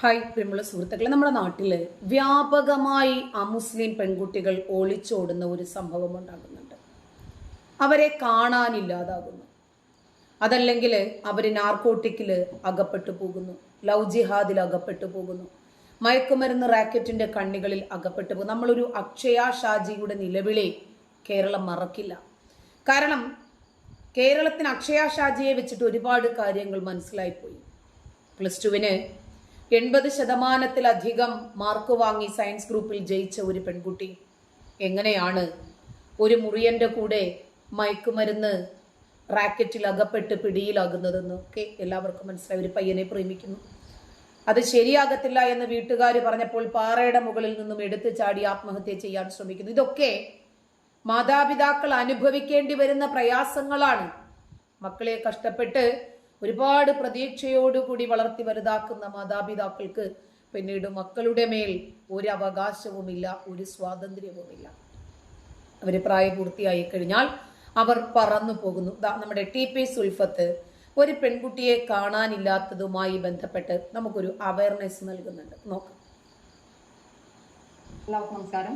Hi പ്രിയമുള്ള സുഹൃത്തുക്കളെ നമ്മുടെ നാട്ടിൽ വ്യാപകമായി അമുസ്ലിം പെൺകുട്ടികൾ ഒളിച്ചോടുന്ന ഒരു സംഭവം ഉണ്ടാകുന്നുണ്ട്. അവരെ കാണാനില്ലാതാകുന്നു അതല്ലെങ്കിൽ അവർ നാർക്കോട്ടിക്കിൽ അകപ്പെട്ടു പോകുന്നു ലവ് ജിഹാദിൽ അകപ്പെട്ടു പോകുന്നു മയക്കുമരുന്ന് റാക്കറ്റിന്റെ കണ്ണികളിൽ അകപ്പെട്ടു പോകും നമ്മളൊരു അക്ഷയ ഷാജിയുടെ നിലവിളി കേരളം മറക്കില്ല. കാരണം കേരളത്തിന് അക്ഷയ ഷാജിയെ വെച്ചിട്ട് ഒരുപാട് കാര്യങ്ങൾ മനസ്സിലായിപ്പോയി. പ്ലസ് ടുവിന് എൺപത് ശതമാനത്തിലധികം മാർക്ക് വാങ്ങി സയൻസ് ഗ്രൂപ്പിൽ ജയിച്ച ഒരു പെൺകുട്ടി. എങ്ങനെയാണ് ഒരു മുറിയന്റെ കൂടെ മയക്കുമരുന്ന് റാക്കറ്റിൽ അകപ്പെട്ട് പിടിയിലാകുന്നതെന്നൊക്കെ എല്ലാവർക്കും മനസ്സിലായി. ഒരു പയ്യനെ പ്രേമിക്കുന്നു. അത് ശരിയാകത്തില്ല എന്ന് വീട്ടുകാർ പറഞ്ഞപ്പോൾ പാറയുടെ മുകളിൽ നിന്നും എടുത്തു ചാടി ആത്മഹത്യ ചെയ്യാൻ ശ്രമിക്കുന്നു. ഇതൊക്കെ മാതാപിതാക്കൾ അനുഭവിക്കേണ്ടി വരുന്ന പ്രയാസങ്ങളാണ്. മക്കളെ കഷ്ടപ്പെട്ട് ഒരുപാട് പ്രതീക്ഷയോടുകൂടി വളർത്തി വലുതാക്കുന്ന മാതാപിതാക്കൾക്ക് പിന്നീട് മക്കളുടെ മേൽ ഒരു അവകാശവുമില്ല ഒരു സ്വാതന്ത്ര്യവുമില്ല. അവർ പ്രായപൂർത്തിയായി കഴിഞ്ഞാൽ അവർ പറന്നു പോകുന്നു. നമ്മുടെ ടി പി സുൽഫത്ത് ഒരു പെൺകുട്ടിയെ കാണാനില്ലാത്തതുമായി ബന്ധപ്പെട്ട് നമുക്കൊരു അവയർനെസ് നൽകുന്നുണ്ട്. നോക്കാം. എല്ലാവർക്കും നമസ്കാരം.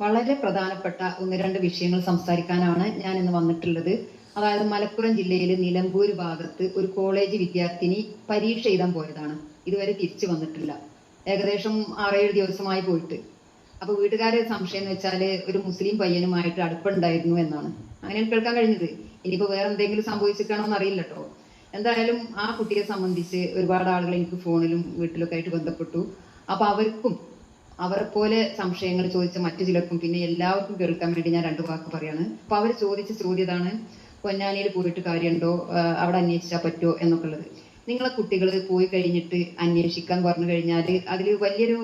വളരെ പ്രധാനപ്പെട്ട ഒന്ന് രണ്ട് വിഷയങ്ങൾ സംസാരിക്കാനാണ് ഞാൻ ഇന്ന് വന്നിട്ടുള്ളത്. അതായത് മലപ്പുറം ജില്ലയിലെ നിലമ്പൂർ ഭാഗത്ത് ഒരു കോളേജ് വിദ്യാർത്ഥിനി പരീക്ഷ എഴുതാൻ പോയതാണ്. ഇതുവരെ തിരിച്ചു വന്നിട്ടില്ല. ഏകദേശം ആറേഴ് ദിവസമായി പോയിട്ട്. അപ്പൊ വീട്ടുകാരെ സംശയം എന്ന് വെച്ചാൽ ഒരു മുസ്ലിം പയ്യനുമായിട്ട് അടുപ്പുണ്ടായിരുന്നു എന്നാണ്. അങ്ങനെയാണ് കേൾക്കാൻ കഴിഞ്ഞത്. ഇനിയിപ്പോ വേറെ എന്തെങ്കിലും സംഭവിച്ചിട്ടാണോ എന്ന് അറിയില്ല കേട്ടോ എന്തായാലും ആ കുട്ടിയെ സംബന്ധിച്ച് ഒരുപാട് ആളുകൾ എനിക്ക് ഫോണിലും വീട്ടിലൊക്കെ ആയിട്ട് ബന്ധപ്പെട്ടു. അപ്പൊ അവർക്കും അവരെ പോലെ സംശയങ്ങൾ ചോദിച്ച മറ്റു ചിലർക്കും പിന്നെ എല്ലാവർക്കും കേൾക്കാൻ വേണ്ടി ഞാൻ രണ്ടു വാക്ക് പറയാണ്. അപ്പൊ അവർ ചോദിച്ച ചോദ്യതാണ് പൊന്നാനിയിൽ പോയിട്ട് കാര്യമുണ്ടോ? അവിടെ അന്വേഷിച്ചാൽ പറ്റുമോ എന്നൊക്കെ ഉള്ളത് നിങ്ങളെ കുട്ടികൾ പോയി കഴിഞ്ഞിട്ട് അന്വേഷിക്കാൻ പറഞ്ഞു കഴിഞ്ഞാൽ അതിൽ വലിയൊരു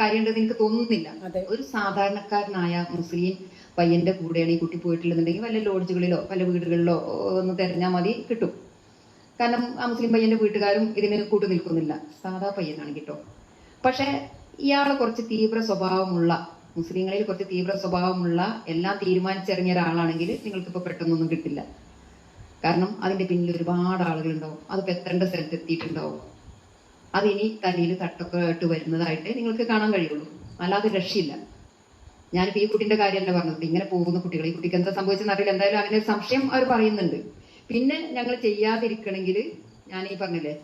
കാര്യമുണ്ടെന്ന് എനിക്ക് തോന്നുന്നില്ല. ഒരു സാധാരണക്കാരനായ മുസ്ലിം പയ്യന്റെ കൂടെയാണ് ഈ കുട്ടി പോയിട്ടുള്ളതെന്നുണ്ടെങ്കിൽ വല്ല ലോഡ്ജുകളിലോ വല്ല വീടുകളിലോ ഒന്ന് തെരഞ്ഞാൽ മതി കിട്ടും. കാരണം ആ മുസ്ലിം പയ്യന്റെ വീട്ടുകാരും ഇതിന് കൂട്ടു നിൽക്കുന്നില്ല. സാധാ പയ്യനാണ് കേട്ടോ. പക്ഷെ ഇയാൾ കുറച്ച് തീവ്ര സ്വഭാവമുള്ള മുസ്ലിങ്ങളിൽ കുറച്ച് തീവ്ര സ്വഭാവമുള്ള എല്ലാം തീരുമാനിച്ചിറങ്ങിയ ഒരാളാണെങ്കിൽ നിങ്ങൾക്ക് ഇപ്പൊ പെട്ടെന്നൊന്നും കിട്ടില്ല. കാരണം അതിന്റെ പിന്നിൽ ഒരുപാട് ആളുകളുണ്ടാവും. അത് എത്തേണ്ട സ്ഥലത്ത് എത്തിയിട്ടുണ്ടാവും അത് ഇനി തലയിൽ തട്ടൊക്കെ ആയിട്ട് വരുന്നതായിട്ട് നിങ്ങൾക്ക് കാണാൻ കഴിയുള്ളൂ. അല്ലാതെ രക്ഷയില്ല. ഞാനിപ്പോ ഈ കുട്ടിന്റെ കാര്യമല്ല പറഞ്ഞത്. ഇങ്ങനെ പോകുന്ന കുട്ടികൾ ഈ കുട്ടിക്ക് എന്താ സംഭവിച്ചെന്ന് അറിയില്ല. എന്തായാലും ഒരു സംശയം അവർ പറയുന്നുണ്ട്. പിന്നെ ഞങ്ങൾ ചെയ്യാതിരിക്കണമെങ്കിൽ ഞാൻ ഈ പറഞ്ഞില്ലേ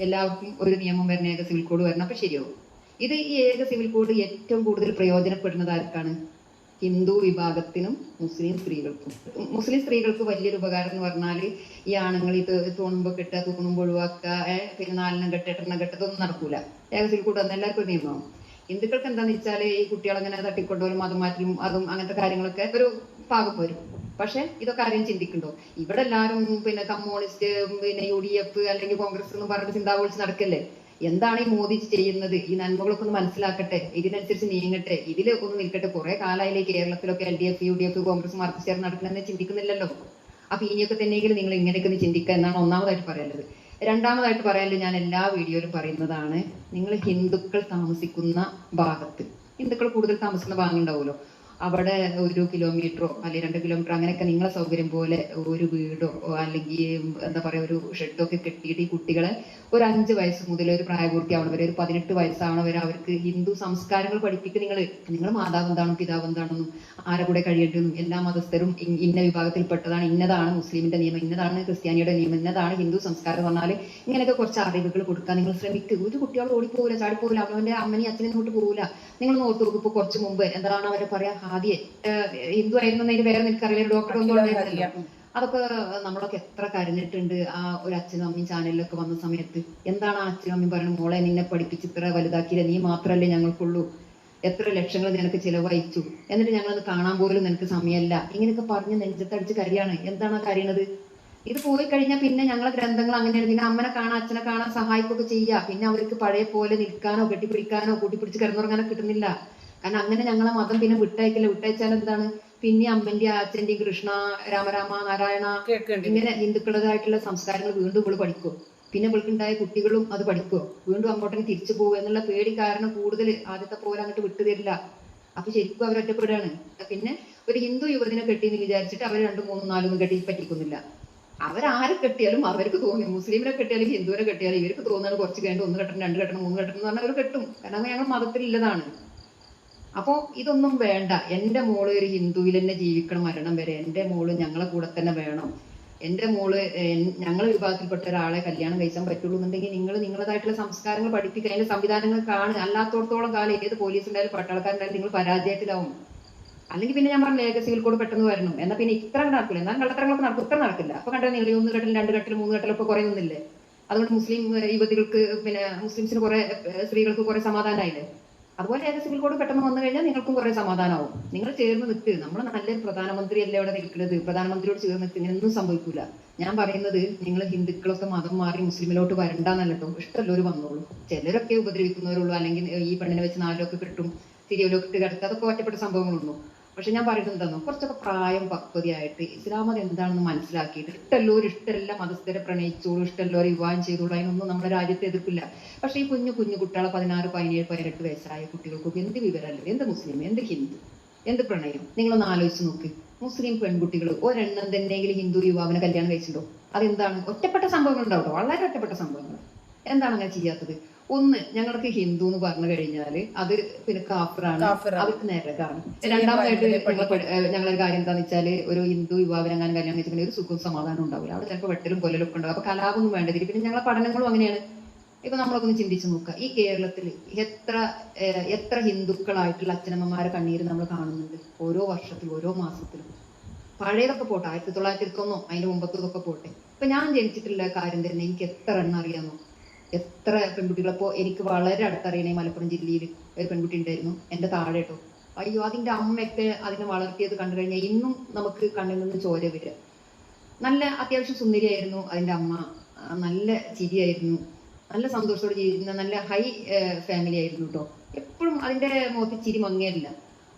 എല്ലാവർക്കും ഒരു നിയമം വരുന്ന ഏക സിവിൽ കോഡ് വരണം. അപ്പൊ ശരിയാവും. ഇത് ഈ ഏക സിവിൽ കോഡ് ഏറ്റവും കൂടുതൽ പ്രയോജനപ്പെടുന്നത് ആർക്കാണ്? ഹിന്ദു വിഭാഗത്തിനും മുസ്ലിം സ്ത്രീകൾക്കും. മുസ്ലിം സ്ത്രീകൾക്ക് വലിയൊരു ഉപകാരം എന്ന് പറഞ്ഞാൽ ഈ ആണുങ്ങൾ ഇത് തോണുമ്പ് കെട്ടുക തൂക്കുണുമ്പോ ഒഴിവാക്കുക പിന്നെ നാലെണ്ണം കെട്ട് എട്ടെണ്ണം കെട്ട് ഇതൊന്നും നടക്കൂല. ഏകദേശം കൂടെ എല്ലാവർക്കും ഒരു നിയമമാവും ഹിന്ദുക്കൾക്ക് എന്താന്ന് വെച്ചാൽ ഈ കുട്ടികളങ്ങനെ തട്ടിക്കൊണ്ടുവരും മതം മാറ്റലും അതും അങ്ങനത്തെ കാര്യങ്ങളൊക്കെ ഒരു പാകം വരും പക്ഷെ ഇതൊക്കെ ആരെയും ചിന്തിക്കണ്ടോ ഇവിടെ എല്ലാവരും പിന്നെ കമ്മ്യൂണിസ്റ്റ് പിന്നെ യു ഡി എഫ് അല്ലെങ്കിൽ കോൺഗ്രസ് എന്ന് പറഞ്ഞിട്ട് ചിന്താ നടക്കല്ലേ? എന്താണ് ഈ മോദി ചെയ്യുന്നത്? ഈ നന്മകളൊക്കെ ഒന്ന് മനസ്സിലാക്കട്ടെ. ഇതിനനുസരിച്ച് നീങ്ങട്ടെ. ഇതിൽ ഒന്ന് നിൽക്കട്ടെ. കുറെ കാലമായില്ലേ കേരളത്തിലൊക്കെ L D F U D F Congress mark ചേർന്ന് നടക്കണമെന്ന് ചിന്തിക്കുന്നില്ലല്ലോ. അപ്പൊ ഇനിയൊക്കെ തന്നെയെങ്കിലും നിങ്ങൾ ഇങ്ങനെയൊക്കെ ഒന്ന് ചിന്തിക്കുക എന്നാണ് ഒന്നാമതായിട്ട് പറയാനുള്ളത് രണ്ടാമതായിട്ട് പറയാനുള്ളത് ഞാൻ എല്ലാ വീഡിയോയിലും പറയുന്നതാണ്. നിങ്ങൾ ഹിന്ദുക്കൾ താമസിക്കുന്ന ഭാഗത്ത് ഹിന്ദുക്കൾ കൂടുതൽ താമസിക്കുന്ന ഭാഗം ഉണ്ടാവുമല്ലോ. അവിടെ ഒരു കിലോമീറ്ററോ അല്ലെങ്കിൽ രണ്ട് കിലോമീറ്റർ അങ്ങനെയൊക്കെ നിങ്ങളെ സൗകര്യം പോലെ ഒരു വീടോ അല്ലെങ്കിൽ എന്താ പറയുക ഒരു ഷെഡോ ഒക്കെ കെട്ടിയിട്ട് ഈ കുട്ടികളെ ഒരു അഞ്ച് വയസ്സ് മുതൽ ഒരു പ്രായപൂർത്തി ആവണ വരെ ഒരു പതിനെട്ട് വയസ്സാവണ വരെ അവർക്ക് ഹിന്ദു സംസ്കാരങ്ങൾ പഠിപ്പിക്കുക നിങ്ങൾ നിങ്ങൾ മാതാവ് എന്താണോ പിതാവ് എന്താണെന്നും ആരെ കൂടെ കഴിയേണ്ടതെന്നും എല്ലാ മതസ്ഥരും ഇന്ന വിഭാഗത്തിൽപ്പെട്ടതാണ് ഇന്നതാണ് മുസ്ലിമിന്റെ നിയമം ഇന്നതാണ് ക്രിസ്ത്യാനിയുടെ നിയമം ഇന്നതാണ് ഹിന്ദു സംസ്കാരം പറഞ്ഞാൽ ഇങ്ങനെയൊക്കെ കുറച്ച് അറിവുകൾ കൊടുക്കാൻ നിങ്ങൾ ശ്രമിക്കുക ഒരു കുട്ടികൾ ഓടിപ്പോകില്ല ചാടിപ്പോകില്ല അവനവന്റെ അമ്മനെയും അച്ഛനെയും തൊട്ട് പോകില്ല നിങ്ങൾ നോട്ട് നോക്കും ഇപ്പൊ കുറച്ച് മുമ്പ് എന്താണ് അവരെ പറയാ ആദ്യം എന്തു ആയിരുന്നു എന്നതിന് വേറെ നിനക്കറിയില്ല ഡോക്ടർ ഒന്നും ഉണ്ടായിരുന്നല്ലോ അതൊക്കെ നമ്മളൊക്കെ എത്ര കരഞ്ഞിട്ടുണ്ട്. ആ ഒരു അച്ഛനും അമ്മയും ചാനലിലൊക്കെ വന്ന സമയത്ത്. എന്താണ് ആ അച്ഛനും അമ്മയും പറയുന്നത്? മോളെ നിന്നെ പഠിപ്പിച്ച് ഇത്ര വലുതാക്കിയില്ല? നീ മാത്രമല്ലേ ഞങ്ങൾക്കുള്ളൂ. എത്ര ലക്ഷങ്ങൾ നിനക്ക് ചിലവഴിച്ചു? എന്നിട്ട് ഞങ്ങളത് കാണാൻ പോലും നിനക്ക് സമയമല്ല. ഇങ്ങനെയൊക്കെ പറഞ്ഞ് നെഞ്ചത്തടിച്ച് കരയാണ്. എന്താണ് ആ കരയണത്? ഇത് പോയി കഴിഞ്ഞാൽ പിന്നെ ഞങ്ങളെ ഗ്രന്ഥങ്ങൾ അങ്ങനെ പിന്നെ അമ്മനെ കാണാൻ അച്ഛനെ കാണാൻ സഹായിക്കുകയൊക്കെ ചെയ്യുക പിന്നെ അവർക്ക് പഴയ പോലെ നിൽക്കാനോ കെട്ടിപ്പിടിക്കാനോ കൂട്ടിപ്പിടിച്ച് കിടന്നുറങ്ങാനോ കിട്ടുന്നില്ല. കാരണം അങ്ങനെ ഞങ്ങളെ മതം പിന്നെ വിട്ടയക്കില്ല. വിട്ടയച്ചാൽ എന്താണ്? പിന്നെ അമ്മന്റെ അച്ഛന്റെയും കൃഷ്ണ രാമരാമ നാരായണ ഇങ്ങനെ ഹിന്ദുക്കളുടേതായിട്ടുള്ള സംസ്കാരങ്ങൾ വീണ്ടും ഇവൾ പഠിക്കും. പിന്നെ ഇവൾക്കുണ്ടായ കുട്ടികളും അത് പഠിക്കും. വീണ്ടും അങ്ങോട്ടേക്ക് തിരിച്ചു പോകും എന്നുള്ള പേടി കാരണം കൂടുതൽ ആദ്യത്തെ പോലെ അങ്ങോട്ട് വിട്ടുതരില്ല അപ്പൊ ശരിക്കും അവർ ഒറ്റപ്പെടുകയാണ് പിന്നെ ഒരു ഹിന്ദു യുവതിനെ കെട്ടിയെന്ന് വിചാരിച്ചിട്ട് അവർ രണ്ടും മൂന്നും നാലും കെട്ടി പറ്റിക്കുന്നില്ല. അവരാരെ കെട്ടിയാലും അവർക്ക് തോന്നി. മുസ്ലിമിനെ കെട്ടിയാലും ഹിന്ദുവിനെ കെട്ടിയാലും ഇവർക്ക് തോന്നുന്നത് കുറച്ച് കഴിഞ്ഞിട്ട് ഒന്ന് കെട്ടണം രണ്ട് കെട്ടണം മൂന്ന് കെട്ടണം എന്ന് പറഞ്ഞാൽ അവർ കെട്ടും. കാരണം ഞങ്ങൾ മതത്തിലുള്ളതാണ് അപ്പോ ഇതൊന്നും വേണ്ട. എന്റെ മോൾ ഒരു ഹിന്ദുവിൽ തന്നെ ജീവിക്കണം മരണം വരെ എന്റെ മോൾ ഞങ്ങളെ കൂടെ തന്നെ വേണം. എന്റെ മോൾ ഞങ്ങളെ വിഭാഗത്തിൽപ്പെട്ട ഒരാളെ കല്യാണം കഴിക്കാൻ പറ്റുള്ളൂ എന്നുണ്ടെങ്കിൽ നിങ്ങൾ നിങ്ങളതായിട്ടുള്ള സംസ്കാരങ്ങൾ പഠിപ്പിക്കുക. അതിന്റെ സംവിധാനങ്ങൾ കാണുക. അല്ലാത്തോടത്തോളം കാലം ഏത് പോലീസ് ഉണ്ടായാലും പട്ടാളക്കാരുണ്ടായാലും നിങ്ങൾ പരാജയത്തിലാവും. അല്ലെങ്കിൽ പിന്നെ ഞാൻ പറഞ്ഞ ലേഖസിയിൽ കൂടെ പെട്ടെന്ന് വരണം. എന്നാൽ പിന്നെ ഇത്ര നടക്കില്ല എന്നാൽ കള്ളത്തരങ്ങളൊക്കെ നടക്കും. ഇത്ര നടക്കില്ല. അപ്പൊ കണ്ടാൽ നിങ്ങൾ ഒന്ന് ഘട്ടം രണ്ട് ഘട്ടം മൂന്ന് കെട്ടലൊക്കെ കുറയുന്നില്ലേ അതുകൊണ്ട് മുസ്ലിം യുവതികൾക്ക് പിന്നെ മുസ്ലിംസിന് കുറെ സ്ത്രീകൾക്ക് കുറെ സമാധാനമായില്ലേ? അതുപോലെ ഏത് സിവിൽ കോഡ് പെട്ടെന്ന് വന്നു കഴിഞ്ഞാൽ നിങ്ങൾക്കും കുറെ സമാധാനമാവും. നിങ്ങൾ ചേർന്ന് നിൽക്ക് നമ്മൾ നല്ല പ്രധാനമന്ത്രി അല്ലേ അവിടെ നിൽക്കുന്നത്? പ്രധാനമന്ത്രിയോട് ചേർന്ന് നിൽക്ക് ഇങ്ങനെയൊന്നും സംഭവിക്കൂല. ഞാൻ പറയുന്നത് നിങ്ങൾ ഹിന്ദുക്കളൊക്കെ മതം മാറി മുസ്ലിമിലോട്ട് വരണ്ടെന്നല്ലോ ഒരു വന്നോളൂ. ചിലരൊക്കെ ഉപദ്രവിക്കുന്നവരുള്ളൂ. അല്ലെങ്കിൽ ഈ പെണ്ണിനെ വെച്ച് നാലൊക്കെ കിട്ടും തിരിയലൊക്കെ കിടക്കുക അതൊക്കെ ഒറ്റപ്പെട്ട സംഭവങ്ങളുള്ളൂ പക്ഷെ ഞാൻ പറയുന്നത് എന്താണോ? കുറച്ചൊക്കെ പ്രായം പക്വതയായിട്ട് ഇസ്ലാം മതം എന്താണെന്ന് മനസ്സിലാക്കിയിട്ട് ഇഷ്ടമുള്ളവർ ഇഷ്ടമല്ല മതസ്ഥരെ പ്രണയിച്ചോളൂ ഇഷ്ടമുള്ളവർ വിവാഹം ചെയ്തോളൂ അതിനൊന്നും നമ്മുടെ രാജ്യത്ത് എതിർക്കില്ല പക്ഷെ ഈ കുഞ്ഞു കുഞ്ഞു കുട്ടികളെ പതിനാറ് പതിനേഴ് പതിനെട്ട് വയസ്സായ കുട്ടികൾക്കൊക്കെ എന്ത് വിവരമല്ലേ എന്ത് മുസ്ലിം എന്ത് ഹിന്ദു എന്ത് പ്രണയം? നിങ്ങളൊന്ന് ആലോചിച്ച് നോക്ക്. മുസ്ലിം പെൺകുട്ടികൾ ഒരെണ്ണം തന്നെയെങ്കിലും ഹിന്ദു യുവാവിനെ കല്യാണം കഴിച്ചിട്ടുണ്ടോ? അതെന്താണ്? ഒറ്റപ്പെട്ട സംഭവങ്ങൾ ഉണ്ടാവും വളരെ ഒറ്റപ്പെട്ട സംഭവങ്ങൾ എന്താണ് അങ്ങനെ ചെയ്യാത്തത്? ഒന്ന് ഞങ്ങൾക്ക് ഹിന്ദു എന്ന് പറഞ്ഞു കഴിഞ്ഞാൽ അത് പിന്നെ കാഫറാണ്. അവർക്ക് നരകാണ്. രണ്ടാമതായിട്ട് ഞങ്ങളൊരു കാര്യം എന്താന്ന് വെച്ചാൽ ഒരു ഹിന്ദു യുവാവിനെങ്ങാനും കല്യാണം കഴിച്ചിട്ടുണ്ടെങ്കിൽ ഒരു സുഖവും സമാധാനം ഉണ്ടാവില്ല. അവിടെ ചിലപ്പോൾ വെട്ടലും കൊല്ലലും ഒക്കെ ഉണ്ടാവും. അപ്പൊ കലാപൊന്നും വേണ്ടതില്ല പിന്നെ ഞങ്ങളെ പഠനങ്ങളും അങ്ങനെയാണ്. ഇപ്പൊ നമ്മളൊന്ന് ഒന്ന് ചിന്തിച്ചു നോക്കുക. ഈ കേരളത്തിൽ എത്ര എത്ര ഹിന്ദുക്കളായിട്ടുള്ള അച്ഛനമ്മമാരെ കണ്ണീര് നമ്മൾ കാണുന്നുണ്ട്? ഓരോ വർഷത്തിലും ഓരോ മാസത്തിലും. പഴയതൊക്കെ പോട്ടെ. ആയിരത്തി തൊള്ളായിരത്തി ഇരുപത്തൊന്നോ അതിന്റെ മുമ്പത്തതൊക്കെ പോട്ടെ. ഇപ്പൊ ഞാൻ ജനിച്ചിട്ടുള്ള കാര്യം തന്നെ എനിക്ക് എത്ര എണ്ണം അറിയാമോ? എത്ര പെൺകുട്ടികൾ? അപ്പോ എനിക്ക് വളരെ അടുത്തറിയണേ മലപ്പുറം ജില്ലയിൽ ഒരു പെൺകുട്ടി ഉണ്ടായിരുന്നു എന്റെ താഴെ കേട്ടോ. അയ്യോ അതിന്റെ അമ്മയൊക്കെ അതിനെ വളർത്തിയത് കണ്ടു കഴിഞ്ഞാൽ ഇന്നും നമുക്ക് കണ്ണിൽ നിന്ന് ചോര വരിക. നല്ല അത്യാവശ്യം സുന്ദരിയായിരുന്നു അതിന്റെ അമ്മ. നല്ല ചിരിയായിരുന്നു. നല്ല സന്തോഷത്തോടെ ജീവിക്കുന്ന നല്ല ഹൈ ഫാമിലി ആയിരുന്നു കേട്ടോ. എപ്പോഴും അതിന്റെ മുഖത്ത് ചിരി മങ്ങിയല്ല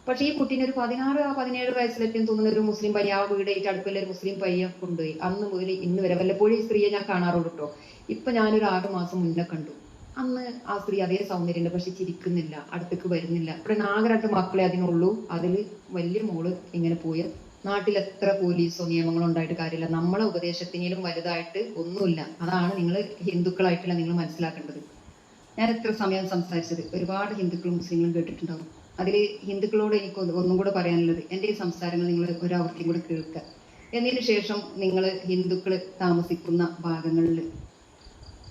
പക്ഷെ ഈ കുട്ടീനെ ഒരു പതിനാറ് പതിനേഴ് എന്ന് തോന്നുന്ന ഒരു മുസ്ലിം പയ്യൻ ആ വീടായിട്ട് അടുപ്പിലെ ഒരു മുസ്ലിം പയ്യൻ കൊണ്ടുപോയി. അന്ന് മുതൽ ഇന്ന് വരെ വല്ലപ്പോഴും ഈ സ്ത്രീയെ ഞാൻ കാണാറുള്ളൂ കേട്ടോ. ഇപ്പൊ ഞാനൊരു ആറ് മാസം മുന്നേ കണ്ടു. അന്ന് ആ സ്ത്രീ അതേ സൗന്ദര്യമുണ്ട് പക്ഷെ ചിരിക്കുന്നില്ല അടുത്തേക്ക് വരുന്നില്ല. ഇവിടെ രണ്ട് മക്കളെ അതിനുള്ളൂ. അതിൽ വലിയ മോൾ ഇങ്ങനെ പോയ. നാട്ടിൽ എത്ര പോലീസോ നിയമങ്ങളോ ഉണ്ടായിട്ട് കാര്യമില്ല. നമ്മളെ ഉപദേശത്തിനും വലുതായിട്ട് ഒന്നുമില്ല. അതാണ് നിങ്ങൾ ഹിന്ദുക്കളായിട്ടുള്ള നിങ്ങൾ മനസ്സിലാക്കേണ്ടത്. ഞാൻ എത്ര സമയം സംസാരിച്ചത്. ഒരുപാട് ഹിന്ദുക്കളും മുസ്ലിങ്ങളും കേട്ടിട്ടുണ്ടാവും. അതിൽ ഹിന്ദുക്കളോട് എനിക്ക് ഒന്നും കൂടെ പറയാനുള്ളത് എന്റെ ഈ സംസാരങ്ങൾ നിങ്ങൾ ഒരാവർത്തിയും കൂടെ കേൾക്കുക. എന്നതിന് ശേഷം നിങ്ങൾ ഹിന്ദുക്കൾ താമസിക്കുന്ന ഭാഗങ്ങളിൽ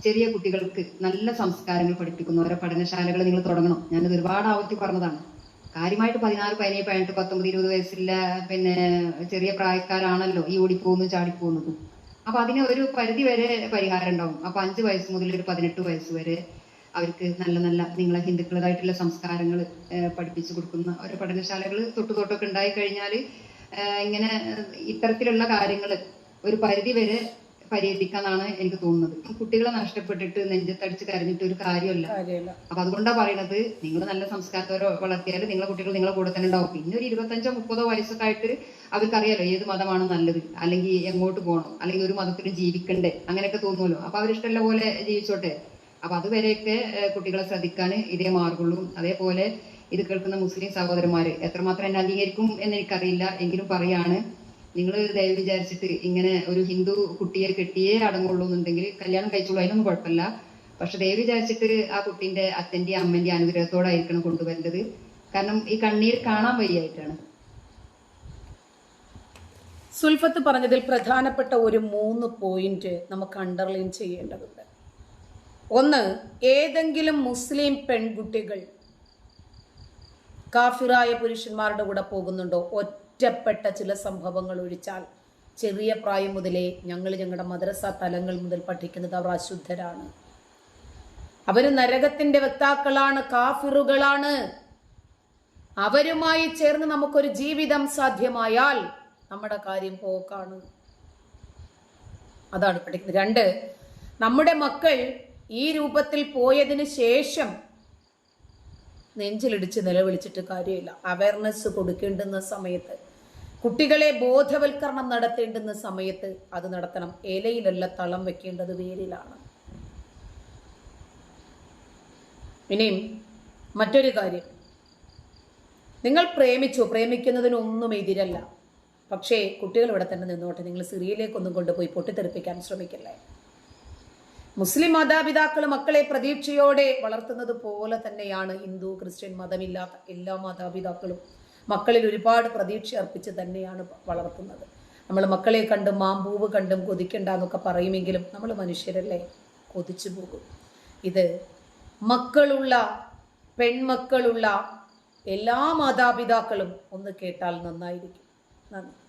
ചെറിയ കുട്ടികൾക്ക് നല്ല സംസ്കാരങ്ങൾ പഠിപ്പിക്കുന്ന. ഓരോ പഠനശാലകൾ നിങ്ങൾ തുടങ്ങണം. ഞാനത് ഒരുപാട് ആവർത്തി പറഞ്ഞതാണ്. കാര്യമായിട്ട് പതിനാറ് പതിനേഴ് പതിനെട്ട് പത്തൊമ്പത് ഇരുപത് വയസ്സില്ല പിന്നെ ചെറിയ പ്രായക്കാരാണല്ലോ ഈ ഓടിപ്പോകുന്നു ചാടിപ്പോകുന്നത് അപ്പൊ അതിന് ഒരു പരിധി വരെ പരിഹാരം ഉണ്ടാവും. അപ്പൊ അഞ്ച് വയസ്സ് മുതൽ ഒരു പതിനെട്ട് വയസ്സ് വരെ അവർക്ക് നല്ല നല്ല നിങ്ങളെ ഹിന്ദുക്കളതായിട്ടുള്ള സംസ്കാരങ്ങൾ പഠിപ്പിച്ചു കൊടുക്കുന്ന ഒരു പഠനശാലകൾ തൊട്ടു തൊട്ടൊക്കെ ഉണ്ടായി കഴിഞ്ഞാൽ ഇങ്ങനെ ഇത്തരത്തിലുള്ള കാര്യങ്ങൾ ഒരു പരിധി വരെ പരിഹരിക്കാന്നാണ് എനിക്ക് തോന്നുന്നത്. കുട്ടികളെ നഷ്ടപ്പെട്ടിട്ട് നെഞ്ചത്തടിച്ച് കരഞ്ഞിട്ട് ഒരു കാര്യമല്ല. കാര്യമില്ല. അപ്പൊ അതുകൊണ്ടാ പറയണത് നിങ്ങൾ നല്ല സംസ്കാരത്തോടെ വളർത്തിയാൽ നിങ്ങളെ കുട്ടികൾ നിങ്ങളെ കൂടെ തന്നെ ഉണ്ടാവും. പിന്നെ ഒരു ഇരുപത്തഞ്ചോ മുപ്പതോ വയസ്സൊക്കെ ആയിട്ട് അവർക്കറിയാലോ ഏത് മതമാണ് നല്ലത്. അല്ലെങ്കിൽ എങ്ങോട്ട് പോകണം അല്ലെങ്കിൽ ഒരു മതത്തിലും ജീവിക്കണ്ടേ. അങ്ങനെയൊക്കെ തോന്നുമല്ലോ. അപ്പൊ അവരിഷ്ടമുള്ള പോലെ ജീവിച്ചോട്ടെ? അപ്പൊ അതുവരെയൊക്കെ കുട്ടികളെ ശ്രദ്ധിക്കാൻ ഇതേ മാർഗുള്ളൂ. അതേപോലെ ഇത് കേൾക്കുന്ന മുസ്ലിം സഹോദരന്മാര് എത്രമാത്രം എന്നെ അംഗീകരിക്കും എന്ന് എനിക്കറിയില്ല. എങ്കിലും പറയാണ് നിങ്ങൾ ദയവ് വിചാരിച്ചിട്ട് ഇങ്ങനെ ഒരു ഹിന്ദു കുട്ടിയെ കെട്ടിയേ അടങ്ങുള്ളൂ എന്നുണ്ടെങ്കിൽ കല്യാണം കഴിച്ചോളൂ. അതിനൊന്നും കുഴപ്പമില്ല. പക്ഷെ ദയവ് വിചാരിച്ചിട്ട് ആ കുട്ടിന്റെ അച്ഛന്റെ അമ്മന്റെ അനുഗ്രഹത്തോടായിരിക്കണം കൊണ്ടുവരേണ്ടത്. കാരണം ഈ കണ്ണീർ കാണാൻ വയ്യായിട്ടാണ്. സുൽഫത്ത് പറഞ്ഞതിൽ പ്രധാനപ്പെട്ട ഒരു മൂന്ന് പോയിന്റ് നമുക്ക് അണ്ടർലൈൻ ചെയ്യേണ്ടതുണ്ട്. ഒന്ന് ഏതെങ്കിലും മുസ്ലിം പെൺകുട്ടികൾ കാഫിറായ പുരുഷന്മാരുടെ കൂടെ പോകുന്നുണ്ടോ? ഒറ്റപ്പെട്ട ചില സംഭവങ്ങൾ ഒഴിച്ചാൽ ചെറിയ പ്രായം മുതലേ ഞങ്ങൾ ഞങ്ങളുടെ മദ്രസ തലങ്ങൾ മുതൽ പഠിക്കുന്നത് അവർ അശുദ്ധരാണ്. അവർ നരകത്തിന്റെ വക്താക്കളാണ് കാഫിറുകളാണ്. അവരുമായി ചേർന്ന് നമുക്കൊരു ജീവിതം സാധ്യമായാൽ നമ്മുടെ കാര്യം പോക്കാണ്. അതാണ് പഠിക്കുന്നത്. രണ്ട് നമ്മുടെ മക്കൾ ഈ രൂപത്തിൽ പോയതിന് ശേഷം നെഞ്ചിലിടിച്ച് നിലവിളിച്ചിട്ട് കാര്യമില്ല. അവയർനെസ് കൊടുക്കേണ്ടുന്ന സമയത്ത് കുട്ടികളെ ബോധവൽക്കരണം നടത്തേണ്ടുന്ന സമയത്ത് അത് നടത്തണം. ഇലയിലല്ല തളം വെക്കേണ്ടത് വേരിലാണ്. ഇനിയും മറ്റൊരു കാര്യം. നിങ്ങൾ പ്രേമിച്ചു പ്രേമിക്കുന്നതിനൊന്നും എതിരല്ല. പക്ഷേ കുട്ടികൾ ഇവിടെ തന്നെ നിന്നോട്ടെ നിങ്ങൾ സിറിയയിലേക്കൊന്നും കൊണ്ടുപോയി പൊട്ടിത്തെറിപ്പിക്കാൻ ശ്രമിക്കല്ലേ? മുസ്ലിം മാതാപിതാക്കൾ മക്കളെ പ്രതീക്ഷയോടെ വളർത്തുന്നത് പോലെ തന്നെയാണ് ഹിന്ദു ക്രിസ്ത്യൻ മതമില്ലാത്ത എല്ലാ മാതാപിതാക്കളും മക്കളിൽ ഒരുപാട് പ്രതീക്ഷ അർപ്പിച്ച് തന്നെയാണ് വളർത്തുന്നത്. നമ്മൾ മക്കളെ കണ്ടും മാമ്പൂവ് കണ്ടും കൊതിക്കണ്ട എന്നൊക്കെ പറയുമെങ്കിലും നമ്മൾ മനുഷ്യരല്ലേ? കൊതിച്ചു പോകും. ഇത് മക്കളുള്ള പെൺമക്കളുള്ള എല്ലാ മാതാപിതാക്കളും ഒന്ന് കേട്ടാൽ നന്നായിരിക്കും. നന്ദി.